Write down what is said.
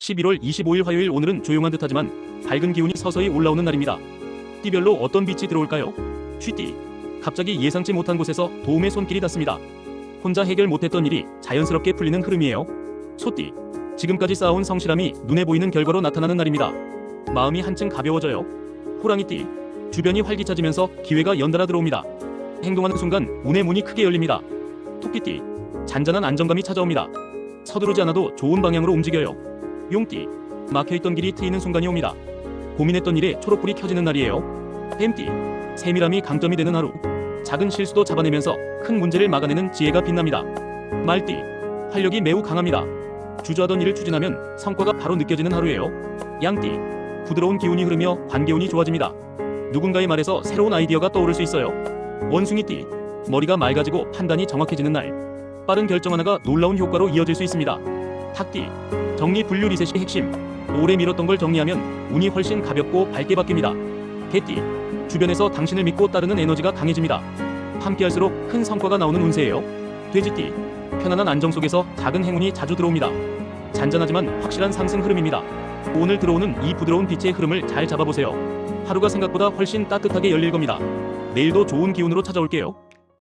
11월 25일 화요일 오늘은 조용한 듯하지만 밝은 기운이 서서히 올라오는 날입니다. 띠별로 어떤 빛이 들어올까요? 쥐띠. 갑자기 예상치 못한 곳에서 도움의 손길이 닿습니다. 혼자 해결 못했던 일이 자연스럽게 풀리는 흐름이에요. 소띠. 지금까지 쌓아온 성실함이 눈에 보이는 결과로 나타나는 날입니다. 마음이 한층 가벼워져요. 호랑이띠. 주변이 활기차지면서 기회가 연달아 들어옵니다. 행동하는 순간 운의 문이 크게 열립니다. 토끼띠. 잔잔한 안정감이 찾아옵니다. 서두르지 않아도 좋은 방향으로 움직여요. 용띠. 막혀있던 길이 트이는 순간이 옵니다. 고민했던 일에 초록불이 켜지는 날이에요. 뱀띠. 세밀함이 강점이 되는 하루. 작은 실수도 잡아내면서 큰 문제를 막아내는 지혜가 빛납니다. 말띠. 활력이 매우 강합니다. 주저하던 일을 추진하면 성과가 바로 느껴지는 하루예요. 양띠. 부드러운 기운이 흐르며 관계운이 좋아집니다. 누군가의 말에서 새로운 아이디어가 떠오를 수 있어요. 원숭이띠. 머리가 맑아지고 판단이 정확해지는 날. 빠른 결정 하나가 놀라운 효과로 이어질 수 있습니다. 탁띠. 정리 분류 리셋이 핵심. 오래 미뤘던 걸 정리하면 운이 훨씬 가볍고 밝게 바뀝니다. 개띠. 주변에서 당신을 믿고 따르는 에너지가 강해집니다. 함께할수록 큰 성과가 나오는 운세예요. 돼지띠. 편안한 안정 속에서 작은 행운이 자주 들어옵니다. 잔잔하지만 확실한 상승 흐름입니다. 오늘 들어오는 이 부드러운 빛의 흐름을 잘 잡아보세요. 하루가 생각보다 훨씬 따뜻하게 열릴 겁니다. 내일도 좋은 기운으로 찾아올게요.